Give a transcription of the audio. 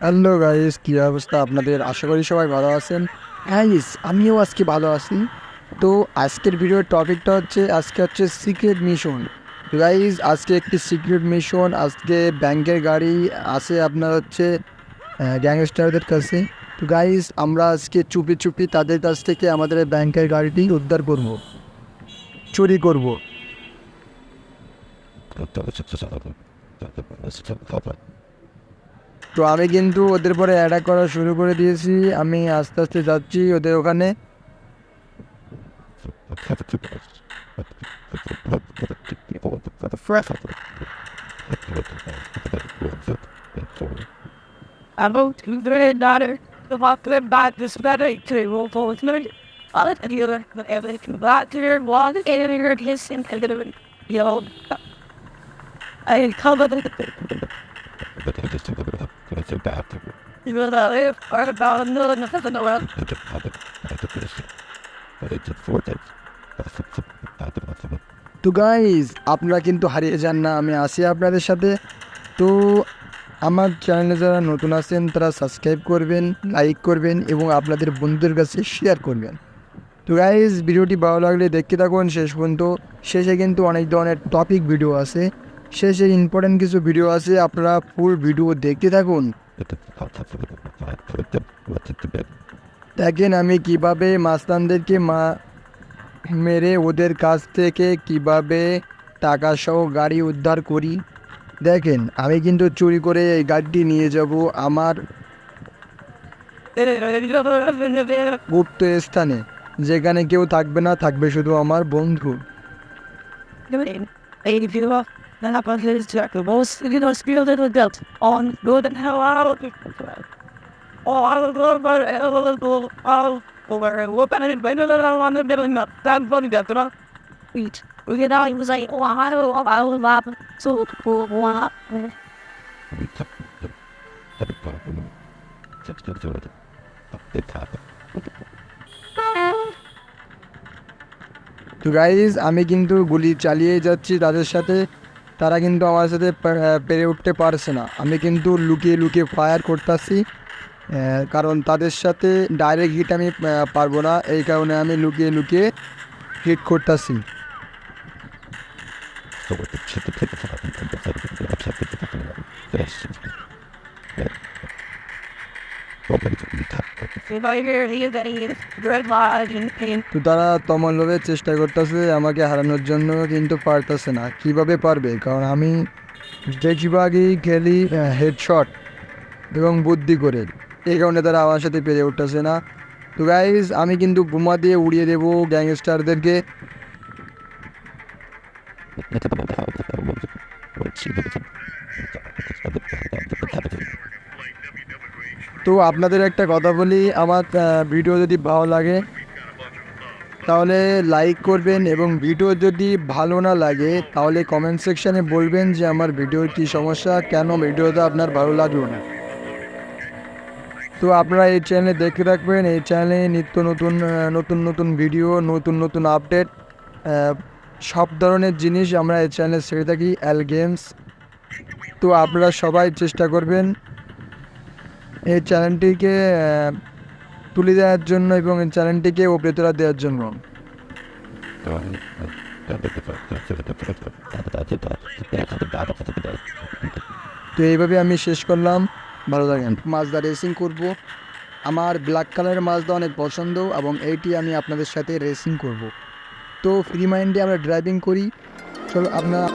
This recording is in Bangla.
হ্যালো গাইস কী অবস্থা আপনাদের আশা করি সবাই ভালো আছেন গাইস আমিও আজকে ভালো আছি তো আজকের ভিডিওর টপিকটা হচ্ছে আজকে হচ্ছে সিক্রেট মিশন গাইস আজকে একটি সিক্রেট মিশন আজকে ব্যাংকের গাড়ি আছে আপনার হচ্ছে গ্যাংস্টারদের কাছে তো গাইস আমরা আজকে চুপি চুপি তাদের কাছ থেকে আমাদের ব্যাংকের গাড়িটি উদ্ধার করব চুরি করব তো আমি কিন্তু ওদের পরে অ্যাটাক করা শুরু করে দিয়েছি। আমি আস্তে আস্তে যাচ্ছি ওদের ওখানে। About to It's a bad thing. তো গাইজ আপনারা কিন্তু হারিয়ে যান না। আমি আসি আপনাদের সাথে। তো আমার চ্যানেলে যারা নতুন আছেন তারা সাবস্ক্রাইব করবেন লাইক করবেন এবং আপনাদের বন্ধুদের কাছে শেয়ার করবেন। তো গাইজ ভিডিওটি ভালো লাগলে দেখতে থাকুন। শেষ পর্যন্ত শেষে কিন্তু অনেক ধরনের টপিক ভিডিও আছে। শেষে ইম্পর্টেন্ট কিছু ভিডিও আছে, আপনারা ফুল ভিডিও দেখতে থাকুন দেখেন আমি কীভাবে মাস্তানদেরকে মা মেরে ওদের কাছ থেকে কীভাবে টাকা সহ গাড়ি উদ্ধার করি দেখেন, আমি কিন্তু চুরি করে এই গাড়িটি নিয়ে যাব আমার গুপ্ত স্থানে, যেখানে কেউ থাকবে না, থাকবে শুধু আমার বন্ধু. Then up on his jack, the most you know, spiel was built on good and hell out. Oh, I will go for it. I will go all over and whoop and it went on the middle of that funny death, you know. Eat. Get out, he was like, oh, I will, I will laugh. So, oh, wow. তো গাইজ আমি কিন্তু গুলি চালিয়ে যাচ্ছি তাদের সাথে তারা কিন্তু আমার সাথে পেরে উঠতে পারছে না আমি কিন্তু লুকিয়ে লুকিয়ে ফায়ার করতেছি কারণ তাদের সাথে ডাইরেক্ট হিট আমি পারব না এই কারণে আমি লুকিয়ে লুকিয়ে হিট করতেছি. তারা তমলভাবে চেষ্টা করতেছে আমাকে হারানোর জন্য কিন্তু পারতেছে না কীভাবে পারবে কারণ আমি বেশিরভাগই খেলি হেডশট এবং বুদ্ধি করে এই কারণে তারা আমার সাথে পেরে উঠতেছে না তো গাইজ আমি কিন্তু বোমা দিয়ে উড়িয়ে দেবো গ্যাংস্টারদেরকে। তো আপনাদের একটা কথা বলি, আমার ভিডিও যদি ভালো লাগে, তাহলে লাইক করবেন এবং ভিডিও যদি ভালো না লাগে, তাহলে কমেন্ট সেকশানে বলবেন যে আমার ভিডিওর কী সমস্যা, কেন ভিডিওটা আপনার ভালো লাগল না। তো আপনারা এই চ্যানেলে দেখে রাখবেন, এই চ্যানেলে নিত্য নতুন নতুন নতুন ভিডিও নতুন নতুন আপডেট সব ধরনের জিনিস আমরা এই চ্যানেলে ছেড়ে থাকি অ্যাল গেমস তো আপনারা সবাই চেষ্টা করবেন এই চ্যানেলটিকে তুলে দেওয়ার জন্য এবং এই চ্যানেলটিকে ওপরে তোলা দেওয়ার জন্য। তো এইভাবে আমি শেষ করলাম। ভালো লাগেন মাজদা রেসিং করব। আমার ব্ল্যাক কালারের মাজদা অনেক পছন্দ এবং এইটি আমি আপনাদের সাথে রেসিং করব। তো ফ্রি মাইন্ডে আমরা ড্রাইভিং করি। চলো, আপনারা